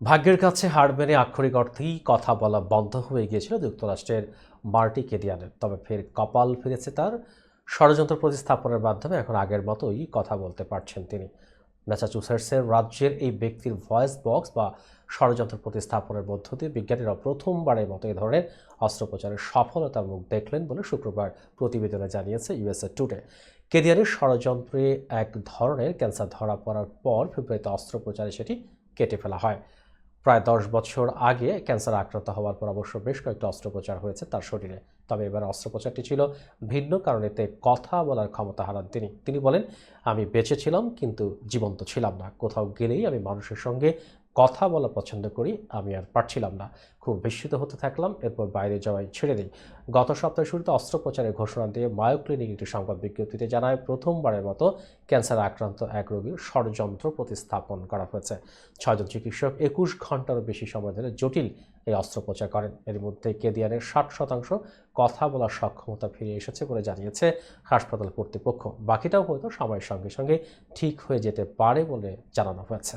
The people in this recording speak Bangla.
ভাগ্যের কাছে হার মেনে আক্ষরিক অর্থেই কথা বলা বন্ধ হয়ে গিয়েছিল যুক্তরাষ্ট্রের মার্টি কেডিয়ানের। তবে ফের কপাল ফিরেছে তার ষড়যন্ত্র প্রতিস্থাপনের মাধ্যমে, এখন আগের মতোই কথা বলতে পারছেন তিনি। ম্যাসাচুসেটসের রাজ্যের এই ব্যক্তির ভয়েস বক্স বা ষড়যন্ত্র প্রতিস্থাপনের মধ্য দিয়ে বিজ্ঞানীরা প্রথমবারের মতো এই ধরনের অস্ত্রোপচারের সফলতার মুখ দেখলেন বলে শুক্রবার প্রতিবেদনে জানিয়েছে ইউএসএ টুডে। কেদিয়ারের ষড়যন্ত্রে এক ধরনের ক্যান্সার ধরা পড়ার পর ফেব্রুয়ারিতে অস্ত্রোপচারে সেটি কেটে ফেলা হয়। প্রায় দশ বছর আগে ক্যান্সার আক্রান্ত হওয়ার পর অবশ্য বেশ কয়েকটি অস্ত্রোপচার হয়েছে তার শরীরে। তবে এবার অস্ত্রোপচারটি ছিল ভিন্ন কারণে এতে কথা বলার ক্ষমতা হারান তিনি। তিনি বলেন, আমি বেঁচে ছিলাম, কিন্তু জীবন্ত ছিলাম না। কোথাও গেলেই আমি মানুষের সঙ্গে কথা বলা পছন্দ করি, আমি আর পারছিলাম না। খুব বিস্মিত হতে থাকলাম, এরপর বাইরে যাওয়াই ছেড়ে দিই। গত সপ্তাহের শুরুতে অস্ত্রোপচারের ঘোষণা দিয়ে মায়ো ক্লিনিক একটি সংবাদ বিজ্ঞপ্তিতে জানায়, প্রথমবারের মতো ক্যান্সার আক্রান্ত এক রোগীর ষড়যন্ত্র প্রতিস্থাপন করা হয়েছে। ছয়জন চিকিৎসক একুশ ঘন্টারও বেশি সময় ধরে জটিল এই অস্ত্রোপচার করেন। এর মধ্যে কেদিয়ানের ষাট শতাংশ কথা বলার সক্ষমতা ফিরে এসেছে বলে জানিয়েছে হাসপাতাল কর্তৃপক্ষ। বাকিটাও হয়তো সময়ের সঙ্গে সঙ্গে ঠিক হয়ে যেতে পারে বলে জানানো হয়েছে।